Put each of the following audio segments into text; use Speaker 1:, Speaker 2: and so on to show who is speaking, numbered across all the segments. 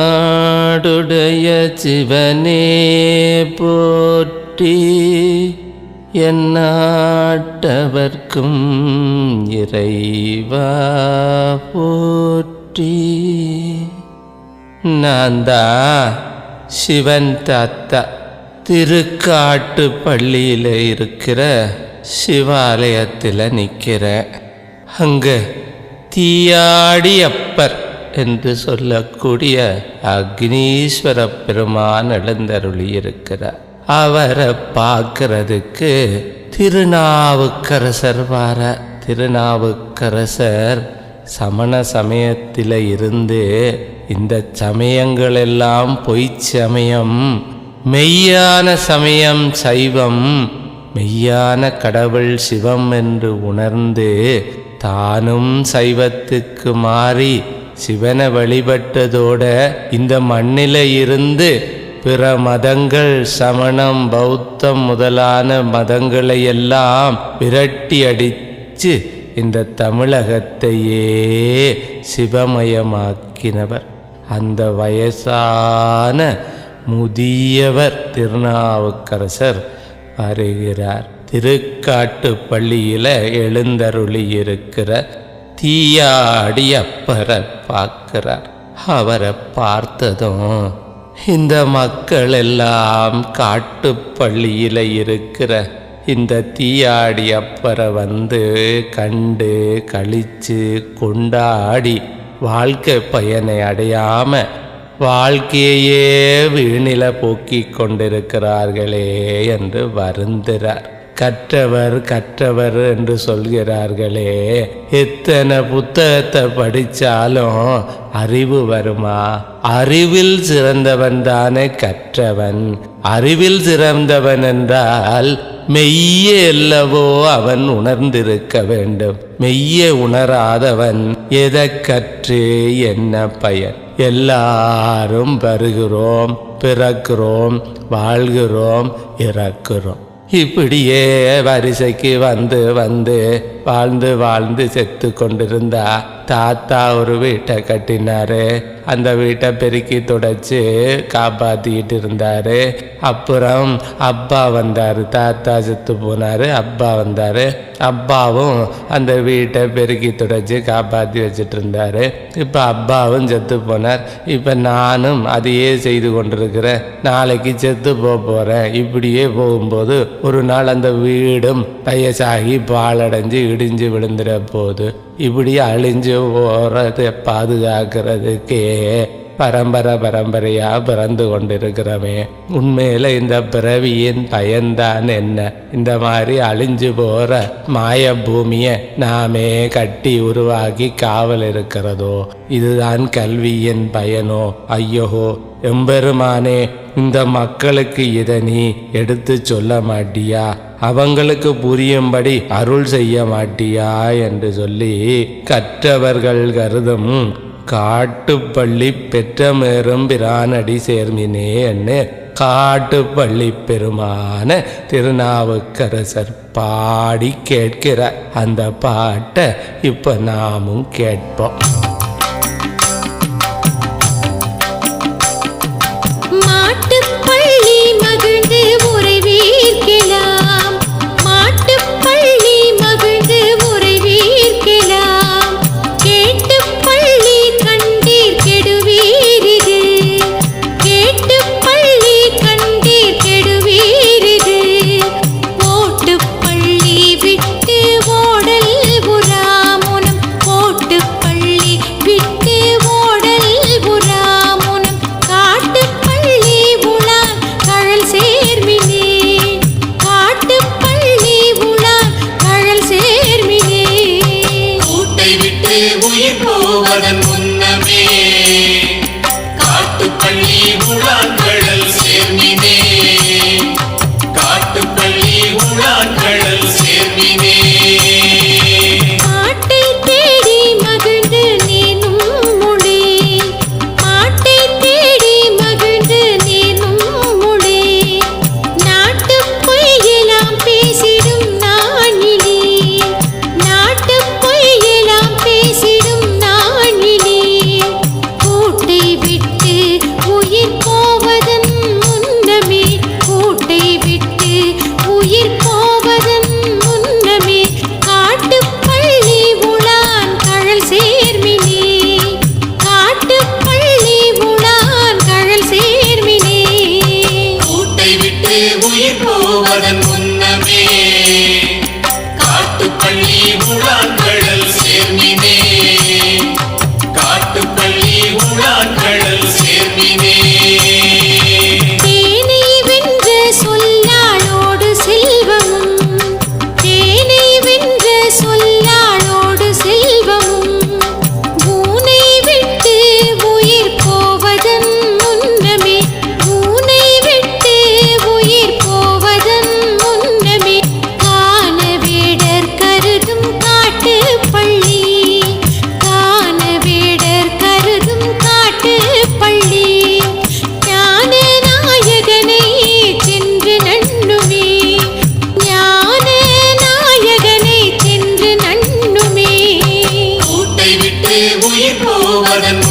Speaker 1: தென்னாடுடைய சிவனே போற்றி என்னாட்டவர்க்கும் இறைவா போற்றி. நான் தான் சிவன் தாத்தா திருக்காட்டு பள்ளியில் இருக்கிற சிவாலயத்தில் நிற்கிறேன் அங்கே தீயாடி அப்பர் என்று சொல்லக்கூடிய அக்னீஸ்வர பெருமான் எழுந்தருளியிருக்கிறார். அவரை பார்க்கறதுக்கு திருநாவுக்கரசர் வார திருநாவுக்கரசர் சமண சமயத்தில் இருந்து இந்த சமயங்களெல்லாம் பொய் சமயம் மெய்யான சமயம் சைவம் மெய்யான கடவுள் சிவம் என்று உணர்ந்து தானும் சைவத்துக்கு மாறி சிவனை வழிபட்டதோட இந்த மண்ணில இருந்து பிற மதங்கள் சமணம் பௌத்தம் முதலான மதங்களை எல்லாம் விரட்டி அடித்து இந்த தமிழகத்தையே சிவமயமாக்கினவர். அந்த வயசான முதியவர் திருநாவுக்கரசர் வருகிறார். திருக்காட்டு பள்ளியில் எழுந்தருளி இருக்கிற தீயாடி அப்பரை பார்க்கிறார். அவரை பார்த்ததும் இந்த மக்கள் எல்லாம் காட்டு பள்ளியில் இருக்கிற இந்த தீயாடி அப்பரை வந்து கண்டு கழிச்சு கொண்டாடி வாழ்க்கை பயனை அடையாம வாழ்க்கையே வீணில போக்கிக் கொண்டிருக்கிறார்களே என்று வருந்துறார் கற்றவர் கற்றவர் என்று சொல்கிறார்களே. எத்தனை புத்தகத்தை படித்தாலும் அறிவு வருமா? அறிவில் சிறந்தவன் தானே கற்றவன். அறிவில் சிறந்தவன் என்றால் மெய்ய அல்லவோ அவன் உணர்ந்திருக்க வேண்டும். மெய்ய உணராதவன் எதை கற்று என்ன பயன்? எல்லாரும் வருகிறோம் பிறக்கிறோம் வாழ்கிறோம் இறக்கிறோம். இப்படியே வரிசைக்கு வந்து வந்து வாழ்ந்து வாழ்ந்து செத்து கொண்டிருந்தா தாத்தா ஒரு வீட்டை கட்டினாரு. அந்த வீட்டை பெருக்கி துடைச்சி காப்பாற்றிக்கிட்டு இருந்தாரு. அப்புறம் அப்பா வந்தார். தாத்தா செத்து போனார். அப்பா வந்தார். அப்பாவும் அந்த வீட்டை பெருக்கி துடைச்சி காப்பாற்றி வச்சுட்டு இருந்தாரு. இப்போ அப்பாவும் செத்து போனார். இப்போ நானும் அதையே செய்து கொண்டிருக்கிறேன். நாளைக்கு செத்து போக போகிறேன் இப்படியே போகும்போது ஒரு நாள் அந்த வீடும் வயசாகி பாலடைஞ்சு இடிஞ்சு விழுந்துட போகுது இப்படி அழிஞ்சு போகிறத பாதுகாக்கிறதுக்கே பரம்பரை பரம்பரையா பிறந்து கொண்டிருக்கிறோமே உண்மையில இந்த பிறவியின் பயன்தான் என்ன? இந்த மாதிரி அழிஞ்சு போற மாய பூமியை நாமே கட்டி உருவாக்கி காவல் இருக்கிறதோ? இதுதான் கல்வியின் பயனோ. ஐயோஹோ எம்பெருமானே இந்த மக்களுக்கு இதை நீ எடுத்து சொல்ல மாட்டியா? அவங்களுக்கு புரியும்படி அருள் செய்ய மாட்டியா? என்று சொல்லி கற்றவர்கள் கருதும் காட்டுப்பள்ளி பெற்றமேறும் பிரானடி சேர்மினே என்று காட்டுப்பள்ளி பெருமான திருநாவுக்கரசர் பாடி கேட்கிற அந்த பாட்டை இப்போ நாமும் கேட்போம்.
Speaker 2: దేవుడా
Speaker 3: வருவதன் முன்னமே காட்டுப்பள்ளி முழான் போவதன்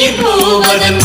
Speaker 3: உயிர் போவதன்